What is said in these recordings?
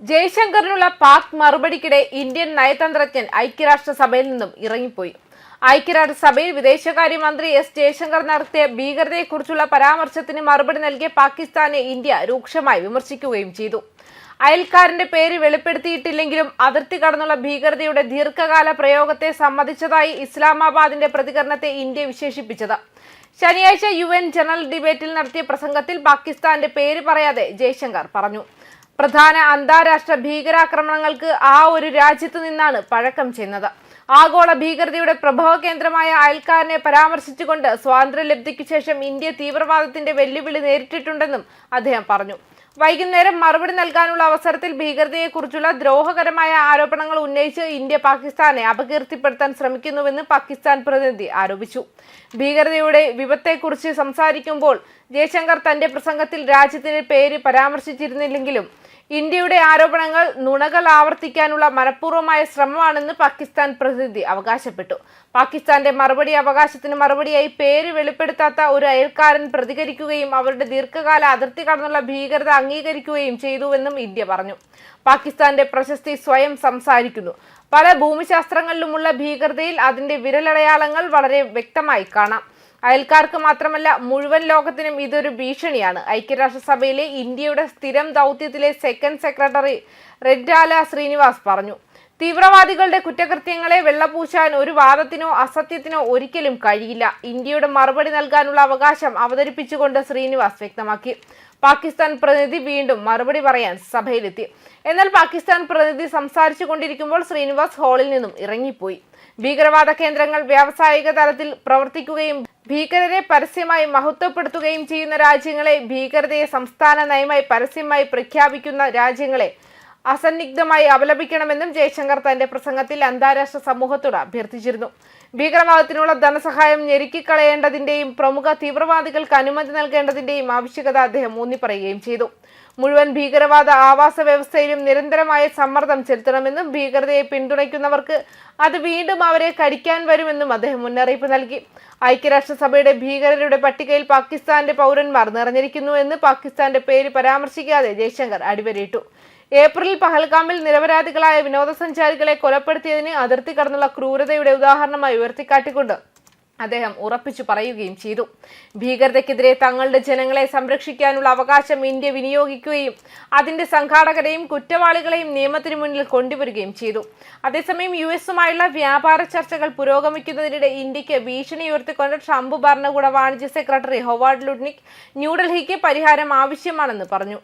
ജയശങ്കറിനുള്ള Pak മറുപടിക്കിടെ Indian നയതന്ത്രജ്ഞൻ ഐക്യരാഷ്ട്രസഭയിൽ നിന്നും ഇറങ്ങിപ്പോയി. ഐക്യരാഷ്ട്രസഭയിൽ വിദേശകാര്യമന്ത്രി എസ് ജയശങ്കർ നടത്തിയ ഭീകരതയെക്കുറിച്ചുള്ള പരാമർശത്തിന് മറുപടി നൽകിയ പാകിസ്ഥാനെ ഇന്ത്യ രൂക്ഷമായി വിമർശിക്കുകയും ചെയ്തു. അയൽക്കാരന്റെ പേര് വെളിപ്പെടുത്തിയിട്ടില്ലെങ്കിലും അതിർത്തി കടന്നുള്ള ഭീകരതയുടെ ദീർഘകാല പ്രയോഗത്തെ സമ്മതിച്ചതായി ഇസ്ലാമാബാദിന്റെ പ്രതികരണത്തെ ഇന്ത്യ വിശേഷിപ്പിച്ചത്. ശനിയാഴ്ച യു ജനറൽ ഡിബേറ്റിൽ നടത്തിയ പ്രസംഗത്തിൽ പാകിസ്ഥാന്റെ പേര് പറയാതെ ജയശങ്കർ പറഞ്ഞു. പ്രധാന അന്താരാഷ്ട്ര ഭീകരാക്രമണങ്ങൾക്ക് ആ ഒരു രാജ്യത്ത് നിന്നാണ് പഴക്കം ചെന്നത്. ആഗോള ഭീകരതയുടെ പ്രഭവ കേന്ദ്രമായ അയൽക്കാരനെ പരാമർശിച്ചുകൊണ്ട് സ്വാതന്ത്ര്യലബ്ധിക്കു ശേഷം ഇന്ത്യ തീവ്രവാദത്തിന്റെ വെല്ലുവിളി നേരിട്ടിട്ടുണ്ടെന്നും അദ്ദേഹം പറഞ്ഞു. വൈകുന്നേരം മറുപടി നൽകാനുള്ള അവസരത്തിൽ ഭീകരതയെക്കുറിച്ചുള്ള ദ്രോഹകരമായ ആരോപണങ്ങൾ ഉന്നയിച്ച് ഇന്ത്യ പാകിസ്ഥാനെ അപകീർത്തിപ്പെടുത്താൻ ശ്രമിക്കുന്നുവെന്ന് പാകിസ്ഥാൻ പ്രതിനിധി ആരോപിച്ചു. ഭീകരതയുടെ വിപത്തെക്കുറിച്ച് സംസാരിക്കുമ്പോൾ ജയശങ്കർ തന്റെ പ്രസംഗത്തിൽ രാജ്യത്തിന്റെ പേര് പരാമർശിച്ചിരുന്നില്ലെങ്കിലും ഇന്ത്യയുടെ ആരോപണങ്ങൾ നുണകൾ ആവർത്തിക്കാനുള്ള മനഃപൂർവമായ ശ്രമമാണെന്ന് പാകിസ്ഥാൻ പ്രതിനിധി അവകാശപ്പെട്ടു. പാകിസ്ഥാന്റെ മറുപടി അവകാശത്തിന് മറുപടിയായി പേര് വെളിപ്പെടുത്താത്ത ഒരു അയൽക്കാരൻ പ്രതികരിക്കുകയും അവരുടെ ദീർഘകാല അതിർത്തി കടന്നുള്ള ഭീകരത അംഗീകരിക്കുകയും ചെയ്തുവെന്നും ഇന്ത്യ പറഞ്ഞു. പാകിസ്ഥാന്റെ പ്രശസ്തി സ്വയം സംസാരിക്കുന്നു. പല ഭൂമിശാസ്ത്രങ്ങളിലുമുള്ള ഭീകരതയിൽ അതിന്റെ വിരലടയാളങ്ങൾ വളരെ വ്യക്തമായി കാണാം. അയൽക്കാർക്ക് മാത്രമല്ല മുഴുവൻ ലോകത്തിനും ഇതൊരു ഭീഷണിയാണ്. ഐക്യരാഷ്ട്രസഭയിലെ ഇന്ത്യയുടെ സ്ഥിരം ദൗത്യത്തിലെ സെക്കൻഡ് സെക്രട്ടറി റെഡ്ഡാല ശ്രീനിവാസ് പറഞ്ഞു തീവ്രവാദികളുടെ കുറ്റകൃത്യങ്ങളെ വെള്ളപൂശാൻ ഒരു വാദത്തിനോ അസത്യത്തിനോ ഒരിക്കലും കഴിയില്ല. ഇന്ത്യയുടെ മറുപടി നൽകാനുള്ള അവകാശം അവതരിപ്പിച്ചുകൊണ്ട് ശ്രീനിവാസ് വ്യക്തമാക്കി. പാകിസ്ഥാൻ പ്രതിനിധി വീണ്ടും മറുപടി പറയാൻ സഭയിലെത്തി. എന്നാൽ പാകിസ്ഥാൻ പ്രതിനിധി സംസാരിച്ചു കൊണ്ടിരിക്കുമ്പോൾ ശ്രീനിവാസ് ഹാളിൽ നിന്നും ഇറങ്ങിപ്പോയി. ഭീകരവാദ കേന്ദ്രങ്ങൾ വ്യാവസായിക തലത്തിൽ പ്രവർത്തിക്കുകയും ഭീകരരെ പരസ്യമായി മഹത്വപ്പെടുത്തുകയും ചെയ്യുന്ന രാജ്യങ്ങളെ ഭീകരതയെ സംസ്ഥാന നയമായി പരസ്യമായി പ്രഖ്യാപിക്കുന്ന രാജ്യങ്ങളെ അസന്നിഗ്ധമായി അപലപിക്കണമെന്നും ജയശങ്കർ തന്റെ പ്രസംഗത്തിൽ അന്താരാഷ്ട്ര സമൂഹത്തോട് അഭ്യർത്ഥിച്ചിരുന്നു. ഭീകരവാദത്തിനുള്ള ധനസഹായം ഞെരുക്കിക്കളയേണ്ടതിന്റെയും പ്രമുഖ തീവ്രവാദികൾക്ക് അനുമതി നൽകേണ്ടതിന്റെയും ആവശ്യകത അദ്ദേഹം ഊന്നിപ്പറയുകയും ചെയ്തു. മുഴുവൻ ഭീകരവാദ ആവാസ വ്യവസ്ഥയിലും നിരന്തരമായ സമ്മർദ്ദം ചെലുത്തണമെന്നും ഭീകരതയെ പിന്തുണയ്ക്കുന്നവർക്ക് അത് വീണ്ടും അവരെ കടിക്കാൻ വരുമെന്നും അദ്ദേഹം മുന്നറിയിപ്പ് നൽകി. ഐക്യരാഷ്ട്രസഭയുടെ ഭീകരരുടെ പട്ടികയിൽ പാകിസ്ഥാന്റെ പൗരന്മാർ നിറഞ്ഞിരിക്കുന്നു എന്ന് പാകിസ്ഥാന്റെ പേര് പരാമർശിക്കാതെ ജയശങ്കർ അടിവരയിട്ടു. ഏപ്രിലിൽ പഹൽഗാമിൽ നിരപരാധികളായ വിനോദസഞ്ചാരികളെ കൊലപ്പെടുത്തിയതിന് അതിർത്തി കടന്നുള്ള ക്രൂരതയുടെ ഉദാഹരണമായി ഉയർത്തിക്കാട്ടിക്കൊണ്ട് അദ്ദേഹം ഉറപ്പിച്ചു പറയുകയും ചെയ്തു. ഭീകരതയ്ക്കെതിരെ തങ്ങളുടെ ജനങ്ങളെ സംരക്ഷിക്കാനുള്ള അവകാശം ഇന്ത്യ വിനിയോഗിക്കുകയും അതിന്റെ സംഘാടകരെയും കുറ്റവാളികളെയും നിയമത്തിന് മുന്നിൽ കൊണ്ടുവരികയും ചെയ്തു. അതേസമയം യു എസുമായുള്ള വ്യാപാര ചർച്ചകൾ പുരോഗമിക്കുന്നതിനിടെ ഇന്ത്യയ്ക്ക് ഭീഷണി ഉയർത്തിക്കൊണ്ട് ട്രംപ് ഭരണകൂട വാണിജ്യ സെക്രട്ടറി ഹൊവാർഡ് ലുഡ്നിക് ന്യൂഡൽഹിക്ക് പരിഹാരം ആവശ്യമാണെന്ന് പറഞ്ഞു.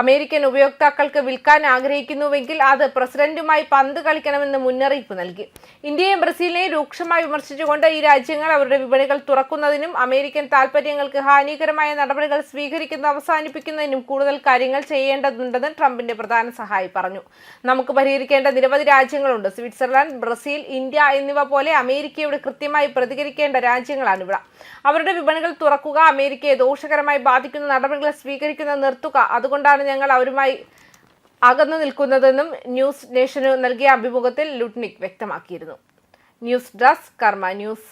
അമേരിക്കൻ ഉപയോക്താക്കൾക്ക് വിൽക്കാൻ ആഗ്രഹിക്കുന്നുവെങ്കിൽ അത് പ്രസിഡന്റുമായി പന്ത് കളിക്കണമെന്ന് മുന്നറിയിപ്പ് നൽകി. ഇന്ത്യയും ബ്രസീലിനെയും രൂക്ഷമായി വിമർശിച്ചുകൊണ്ട് ഈ രാജ്യങ്ങൾ അവരുടെ വിപണികൾ തുറക്കുന്നതിനും അമേരിക്കൻ താൽപര്യങ്ങൾക്ക് ഹാനികരമായ നടപടികൾ സ്വീകരിക്കുന്ന അവസാനിപ്പിക്കുന്നതിനും കൂടുതൽ കാര്യങ്ങൾ ചെയ്യേണ്ടതുണ്ടെന്ന് ട്രംപിന്റെ പ്രധാന സഹായി പറഞ്ഞു. നമുക്ക് പരിഹരിക്കേണ്ട നിരവധി രാജ്യങ്ങളുണ്ട്. സ്വിറ്റ്സർലാൻഡ് ബ്രസീൽ ഇന്ത്യ എന്നിവ പോലെ അമേരിക്കയോട് കൃത്യമായി പ്രതികരിക്കേണ്ട രാജ്യങ്ങളാണ് ഇവിടെ അവരുടെ വിപണികൾ തുറക്കുക അമേരിക്കയെ ദോഷകരമായി ബാധിക്കുന്ന നടപടികൾ സ്വീകരിക്കുന്നത് നിർത്തുക അതുകൊണ്ടാണ് ഞങ്ങൾ അവരുമായി അകന്നു നിൽക്കുന്നതെന്നും ന്യൂസ് നേഷന് നൽകിയ അഭിമുഖത്തിൽ ലുട്നിക് വ്യക്തമാക്കിയിരുന്നു. News desk Karma news.